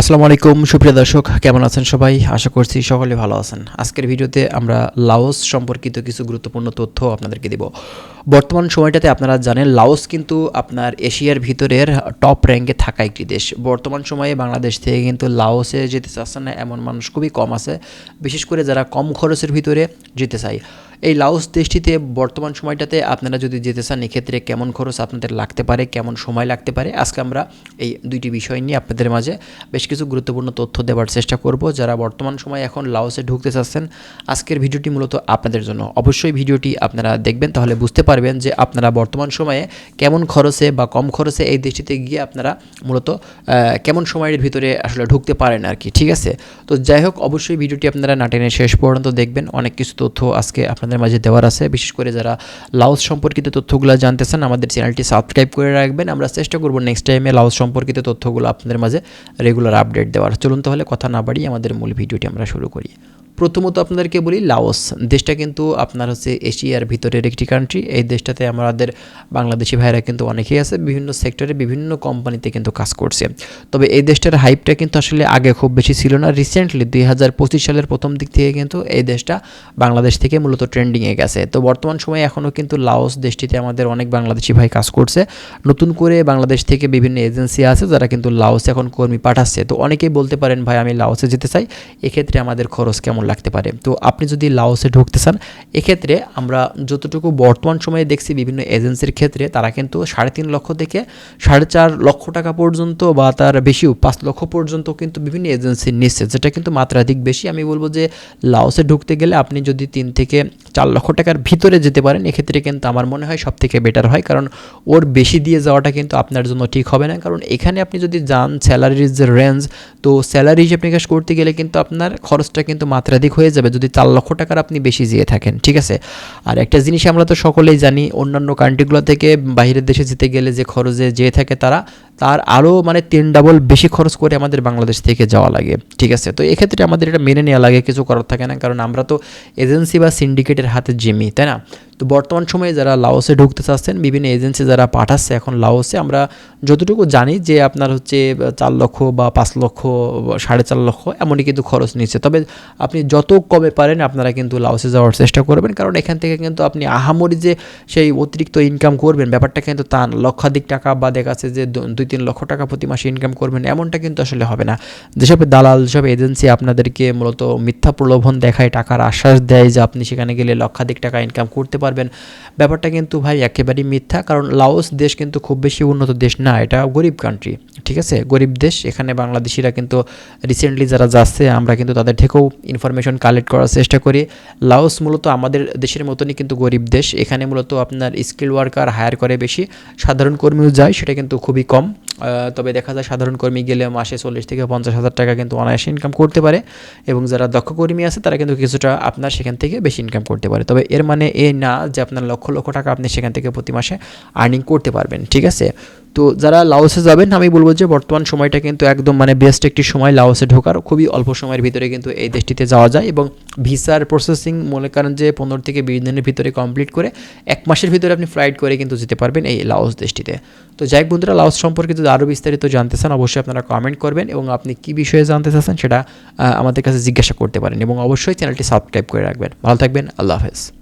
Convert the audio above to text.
আসসালামু আলাইকুম, সুপ্রিয় দর্শক, কেমন আছেন সবাই? আশা করছি সকলে ভালো আছেন। আজকের ভিডিওতে আমরা লাওস সম্পর্কিত কিছু গুরুত্বপূর্ণ তথ্য আপনাদেরকে দেব। বর্তমান সময়টাতে আপনারা জানেন, লাওস কিন্তু আপনার এশিয়ার ভিতরের টপ র্যাঙ্কে থাকা একটি দেশ। বর্তমান সময়ে বাংলাদেশ থেকে কিন্তু লাওসে যেতে চাচ্ছেন না, এমন মানুষ খুবই কম আছে। বিশেষ করে যারা কম খরচের ভিতরে যেতে চায়। এই লাওস দেশটিতে বর্তমান সময়টাতে আপনারা যদি যেতে চান, এক্ষেত্রে কেমন খরচ আপনাদের লাগতে পারে, কেমন সময় লাগতে পারে? আজকে আমরা এই দুইটি বিষয় নিয়ে আপনাদের মাঝে বেশ কিছু গুরুত্বপূর্ণ তথ্য দেওয়ার চেষ্টা করব। যারা বর্তমান সময়ে এখন লাওসে ঢুকতে চাচ্ছেন, আজকের ভিডিওটি মূলত আপনাদের জন্য। অবশ্যই ভিডিওটি আপনারা দেখবেন, তাহলে বুঝতে পারবেন যে আপনারা বর্তমান সময়ে কেমন খরচে বা কম খরচে এই দেশটিতে গিয়ে আপনারা মূলত কেমন সময়ের ভিতরে আসলে ঢুকতে পারেন আর কি, ঠিক আছে? তো যাই হোক, অবশ্যই ভিডিওটি আপনারা না টেনে শেষ পর্যন্ত দেখবেন। অনেক কিছু তথ্য আজকে আপনাদের মাঝে দেওয়ার আছে। বিশেষ করে যারা লাউস সম্পর্কিত তথ্যগুলো জানতে চান আমাদের চ্যানেলটি সাবস্ক্রাইব করে রাখবেন। আমরা চেষ্টা করব নেক্সট টাইমে লাউস সম্পর্কিত তথ্যগুলো আপনাদের মাঝে রেগুলার আপডেট দেওয়ার। চলুন তাহলে কথা না বাড়িয়ে আমাদের মূল ভিডিওটি আমরা শুরু করি। প্রথমত আপনাদেরকে বলি লাওস। দেশটা কিন্তু আপনার হচ্ছে এশিয়ার ভিতরের একটি কান্ট্রি এই দেশটাতে আমাদের বাংলাদেশি ভাইরা কিন্তু অনেকেই আছে। বিভিন্ন সেক্টরে বিভিন্ন কোম্পানিতে কিন্তু কাজ করছে। তবে এই দেশটার হাইপটা কিন্তু আসলে আগে খুব বেশি ছিল না। রিসেন্টলি দুই হাজার পঁচিশ সালের প্রথম দিক থেকে কিন্তু এই দেশটা বাংলাদেশ থেকে মূলত ট্রেন্ডিংয়ে গেছে। তো বর্তমান সময়ে এখনও কিন্তু লাওস দেশটিতে আমাদের অনেক বাংলাদেশি ভাই কাজ করছে। নতুন করে বাংলাদেশ থেকে বিভিন্ন এজেন্সি আছে যারা কিন্তু লাওসে এখন কর্মী পাঠাচ্ছে। তো অনেকেই বলতে পারেন, ভাই, আমি লাওসে যেতে চাই। এক্ষেত্রে আমাদের খরচ কেমন লাগতে পারে। তো আপনি যদি লাওসে ঢুকতে চান, এক্ষেত্রে আমরা যতটুকু বর্তমান সময়ে দেখছি বিভিন্ন এজেন্সির ক্ষেত্রে, তারা কিন্তু সাড়ে তিন লক্ষ থেকে সাড়ে চার লক্ষ টাকা পর্যন্ত বা তার বেশিও পাঁচ লক্ষ পর্যন্ত কিন্তু বিভিন্ন এজেন্সি নিচ্ছে, যেটা কিন্তু মাত্রাধিক বেশি। আমি বলব যে লাওসে ঢুকতে গেলে আপনি যদি তিন থেকে চার লক্ষ টাকার ভিতরে যেতে পারেন, এক্ষেত্রে কিন্তু আমার মনে হয় সব থেকে বেটার হয়। কারণ ওর বেশি দিয়ে যাওয়াটা কিন্তু আপনার জন্য ঠিক হবে না। কারণ এখানে আপনি যদি যান স্যালারির যে রেঞ্জ তো স্যালারি হিসেব নিকাশ করতে গেলে কিন্তু আপনার খরচটা কিন্তু মাত্রাধিক হয়ে যাবে যদি চার লক্ষ টাকার আপনি বেশি যেয়ে থাকেন, ঠিক আছে? আর একটা জিনিস আমরা তো সকলেই জানি, অন্যান্য কান্ট্রিগুলো থেকে বাইরের দেশে যেতে গেলে যে খরচে যেয়ে থাকে তারা, তার আরও মানে তিন ডাবল বেশি খরচ করে আমাদের বাংলাদেশ থেকে যাওয়া লাগে, ঠিক আছে? তো এক্ষেত্রে আমাদের এটা মেনে নেওয়া লাগে, কিছু করার থাকে না। কারণ আমরা তো এজেন্সি বা সিন্ডিকেটের হাতে জিমি তাই না? তো বর্তমান সময়ে যারা লাওসে ঢুকতে চাচ্ছেন, বিভিন্ন এজেন্সি যারা পাঠাচ্ছে এখন লাওসে, আমরা যতটুকু জানি যে আপনার হচ্ছে চার লক্ষ বা পাঁচ লক্ষ, সাড়ে চার লক্ষ এমনই কিন্তু খরচ নিচ্ছে। তবে আপনি যত কমে পারেন আপনারা কিন্তু লাওসে যাওয়ার চেষ্টা করবেন, কারণ এখান থেকে কিন্তু আপনি আহামরি যে সেই অতিরিক্ত ইনকাম করবেন, ব্যাপারটা কিন্তু তা লক্ষাধিক টাকা বা দেখা যাচ্ছে যে দুই তিন লক্ষ টাকা প্রতি মাসে ইনকাম করবেন, এমনটা কিন্তু আসলে হবে না। যেসব দালাল, যেসব এজেন্সি আপনাদেরকে মূলত মিথ্যা প্রলোভন দেখায়, টাকার আশ্বাস দেয় যে আপনি সেখানে গেলে লক্ষাধিক টাকা ইনকাম করতে পারবেন। ব্যাপারটা কিন্তু ভাই একেবারেই মিথ্যা, কারণ লাওস দেশ কিন্তু খুব বেশি উন্নত দেশ না, এটা গরিব কান্ট্রি ঠিক আছে? গরিব দেশ, এখানে বাংলাদেশিরা কিন্তু রিসেন্টলি যারা যাচ্ছে, আমরা কিন্তু তাদের থেকেও ইনফরমেশন কালেক্ট করার চেষ্টা করি। লাওস মূলত আমাদের দেশের মতনই কিন্তু গরিব দেশ, এখানে মূলত আপনার স্কিল ওয়ার্কার হায়ার করে বেশি, সাধারণ কর্মীও যায়, সেটা কিন্তু খুবই কম। তবে দেখা যায় সাধারণ কর্মী গেলে মাসে চল্লিশ থেকে পঞ্চাশ হাজার টাকা কিন্তু অনায়াসে ইনকাম করতে পারে এবং যারা দক্ষ কর্মী আছে, তারা কিন্তু কিছুটা আপনার সেখান থেকে বেশি ইনকাম করতে পারে। তবে এর মানে এ না যে আপনার লক্ষ লক্ষ টাকা আপনি সেখান থেকে প্রতি মাসে আর্নিং করতে পারবেন, ঠিক আছে? তো যারা লাওসে যাবেন, আমি বলব যে বর্তমান সময়টা কিন্তু একদম মানে বেস্ট একটি সময় লাওসে ঢোকার। খুবই অল্প সময়ের ভিতরে কিন্তু এই দেশটিতে যাওয়া যায় এবং ভিসার প্রসেসিং মনে করেন যে পনেরো থেকে বিশ দিনের ভিতরে কমপ্লিট করে এক মাসের ভিতরে আপনি ফ্লাইট করে কিন্তু যেতে পারবেন এই লাওস দেশটিতে। তো যাই বন্ধুরা, লাওস সম্পর্কে যদি আরও বিস্তারিত জানতে চান, অবশ্যই আপনারা কমেন্ট করবেন এবং আপনি কী বিষয়ে জানতে চাচ্ছেন সেটা আমাদের কাছে জিজ্ঞাসা করতে পারেন এবং অবশ্যই চ্যানেলটি সাবস্ক্রাইব করে রাখবেন। ভালো থাকবেন, আল্লাহ হাফেজ।